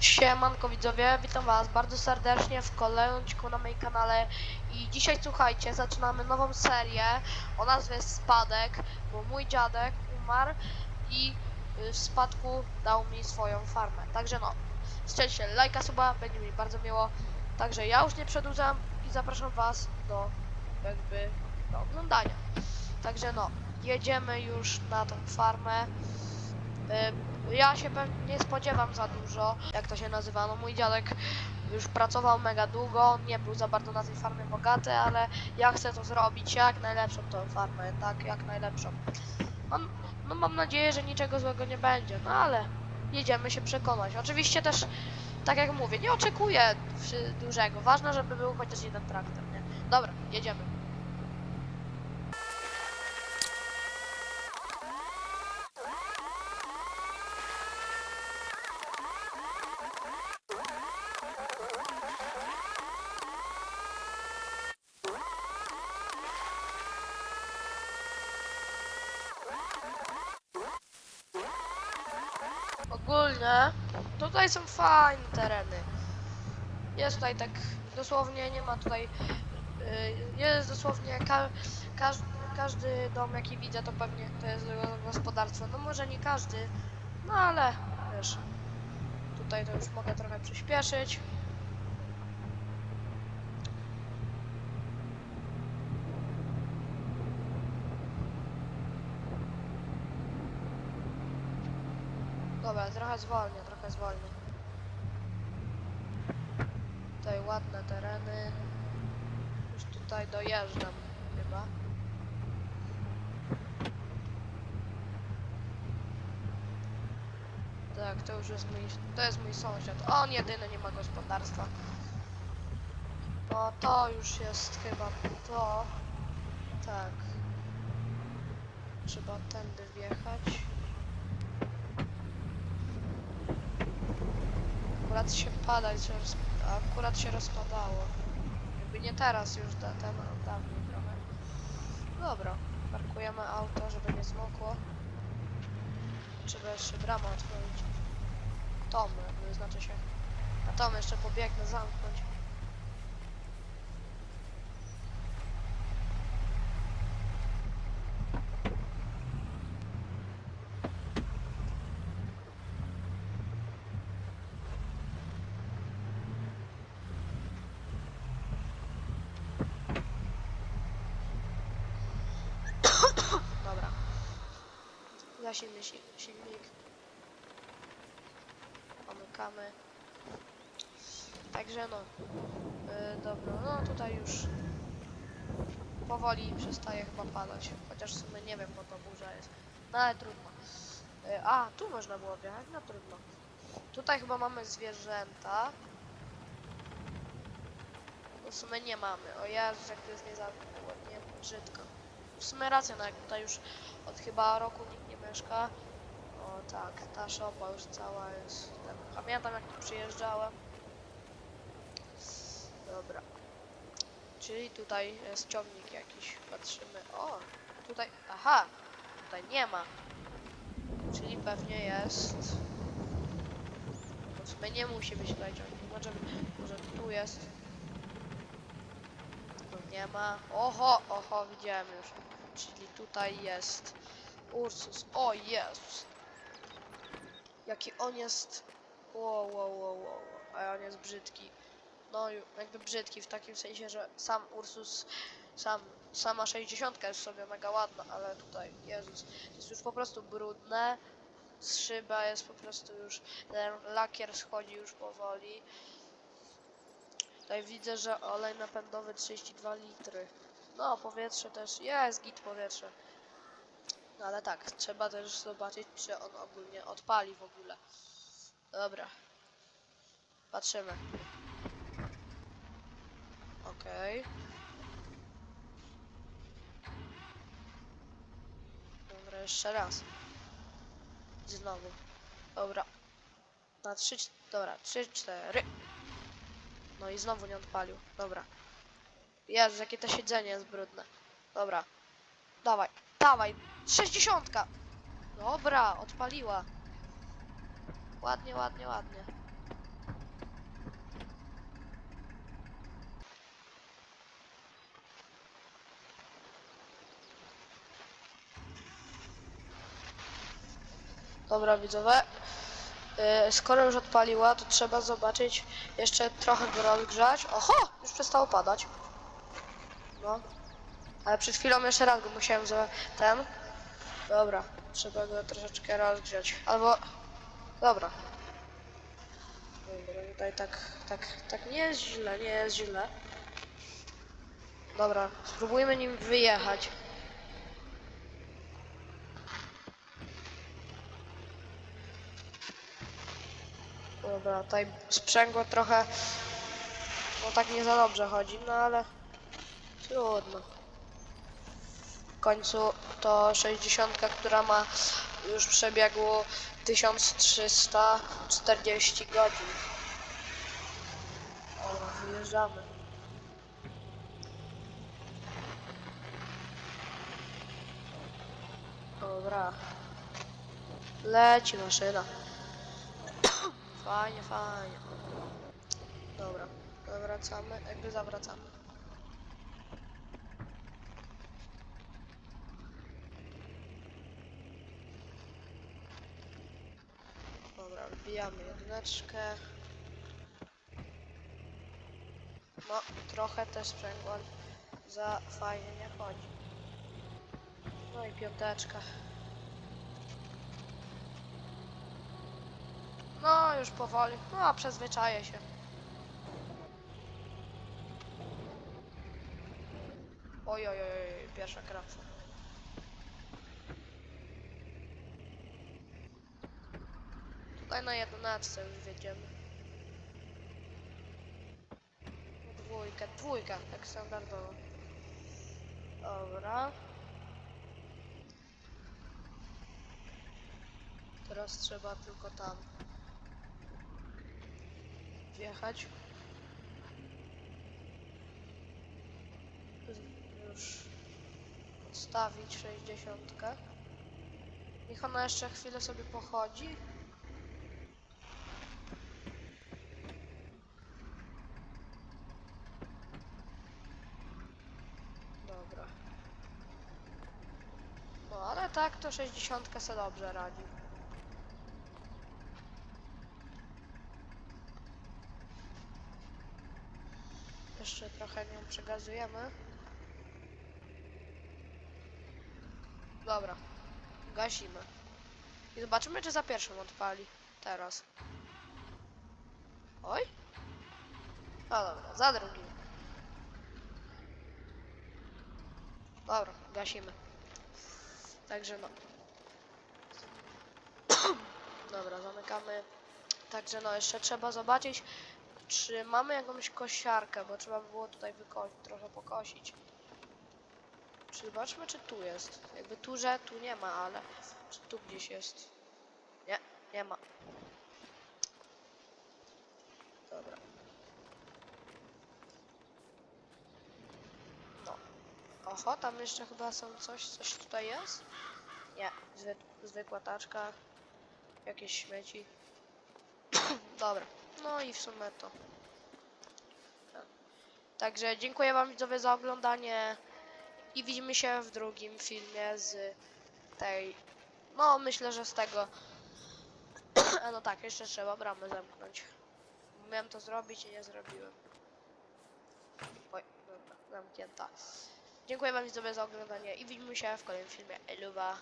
Siemanko widzowie, witam was bardzo serdecznie w kolejnym odcinku na moim kanale. I dzisiaj słuchajcie, zaczynamy nową serię o nazwie Spadek, bo mój dziadek umarł i y, w spadku dał mi swoją farmę, także no, strzelcie lajka suba, będzie mi bardzo miło, także ja już nie przedłużam i zapraszam was do jakby do oglądania, także no, jedziemy już na tą farmę, y, ja się pewnie nie spodziewam za dużo, jak to się nazywa. No mój dziadek już pracował mega długo, nie był za bardzo na tej farmie bogaty, ale ja chcę to zrobić jak najlepszą tą farmę, tak, jak najlepszą. Mam, no mam nadzieję, że niczego złego nie będzie, no ale jedziemy się przekonać. Oczywiście też, tak jak mówię, nie oczekuję dużego. Ważne, żeby był chociaż jeden traktor, nie? Dobra, jedziemy. Ogólnie tutaj są fajne tereny. Jest tutaj tak dosłownie, nie ma tutaj. y, Jest dosłownie ka każdy, każdy dom jaki widzę to pewnie to jest gospodarstwo. No może nie każdy, no ale wiesz. Tutaj to już mogę trochę przyspieszyć. Dobra, trochę zwolnię, trochę zwolnię. Tutaj ładne tereny. Już tutaj dojeżdżam chyba. Tak, to już jest mój, to jest mój sąsiad. On jedyny nie ma gospodarstwa. No to już jest chyba to. Tak. Trzeba tędy wjechać. Akurat się padać, roz... akurat się rozpadało. Jakby nie teraz już, da, ten, dawniej trochę. Dobra, parkujemy auto, żeby nie zmokło. Trzeba jeszcze bramę otworzyć. Tom, znaczy się. A Tom jeszcze pobiegnę zamknąć. Dobra. Za silny si silnik. Pomykamy. Także no. Yy, dobra, no tutaj już powoli przestaje chyba padać. Chociaż w sumie nie wiem, bo to burza jest. No ale trudno. Yy, a, tu można było wjechać? No trudno. Tutaj chyba mamy zwierzęta. No w sumie nie mamy. O Jezus, jak to jest niezawodnie brzydko. W sumie racja, no jak tutaj już od chyba roku nikt mieszka. O tak, ta szopa już cała jest. Tam, pamiętam jak tu przyjeżdżałem. Dobra. Czyli tutaj jest ciągnik jakiś. Patrzymy. O, tutaj. Aha! Tutaj nie ma. Czyli pewnie jest. Sumie nie musi być tutaj ciągnik. Może, może tu jest. Tu nie ma. Oho, oho, widziałem już. Czyli tutaj jest Ursus. O Jezus! Jaki on jest. Wow, wow, wow, wow. A on jest brzydki. No, jakby brzydki w takim sensie, że sam Ursus, sam, sama 60 jest sobie mega ładna, ale tutaj, Jezus, jest już po prostu brudne. Szyba jest po prostu już, ten lakier schodzi już powoli. Tutaj widzę, że olej napędowy 32 litry. No, powietrze też jest, git powietrze. No ale tak, trzeba też zobaczyć, czy on ogólnie odpali w ogóle. Dobra. Patrzymy. Okej. Dobra, jeszcze raz. Znowu. Dobra. Na trzy, dobra, trzy, cztery. No i znowu nie odpalił. Dobra. Jezu, jakie to siedzenie jest brudne. Dobra. Dawaj, Dawaj, 60. Dobra, odpaliła. Ładnie, ładnie, ładnie. Dobra, widzowie. Y, skoro już odpaliła, to trzeba zobaczyć jeszcze trochę go rozgrzać. Oho! Już przestało padać. No. Ale przed chwilą jeszcze raz go musiałem za ten. Dobra, trzeba go troszeczkę rozgrzać. Albo. Dobra. Dobra, tutaj tak, tak, tak nie jest źle, nie jest źle. Dobra, spróbujmy nim wyjechać. Dobra, tutaj sprzęgło trochę, no tak nie za dobrze chodzi, no ale trudno. W końcu to 60, która ma już przebiegło 1340 godzin. Dobra, wyjeżdżamy. Dobra. Leci maszyna. Fajnie, fajnie. Dobra, zawracamy, jakby zawracamy. Dobra, wbijamy jedyneczkę. No, trochę też sprzęgło za fajnie nie chodzi. No i piąteczka. No, już powoli. No, przyzwyczaję się. Oj, oj, oj, pierwsza krawca. Na jedenastce już wiedziemy. Dwójkę, dwójka, tak standardowo. Dobra. Teraz trzeba tylko tam wjechać. Już odstawić 60. Niech ona jeszcze chwilę sobie pochodzi. Dobra. No ale tak to 60 se dobrze radzi. Jeszcze trochę nią przegazujemy. Dobra. Gasimy. I zobaczymy, czy za pierwszym odpali. Teraz. Oj. No dobra, za drugim. Dobra, gasimy. Także no. Dobra, zamykamy. Także no, jeszcze trzeba zobaczyć, czy mamy jakąś kosiarkę, bo trzeba by było tutaj wyko- trochę pokosić. Czy zobaczmy, czy tu jest. Jakby tu, że tu nie ma, ale czy tu gdzieś jest? Nie, nie ma. Dobra. No. Oho, tam jeszcze chyba są coś, coś tutaj jest? Nie, zwy, zwykła taczka. Jakieś śmieci. Dobra. No i w sumie to. Tak. Także dziękuję wam widzowie za oglądanie i widzimy się w drugim filmie z tej. No myślę, że z tego. A no tak, jeszcze trzeba bramę zamknąć. Miałem to zrobić i nie zrobiłem. Oj, dobra, zamknięta. Dziękuję wam za oglądanie i widzimy się w kolejnym filmie. Eluwa.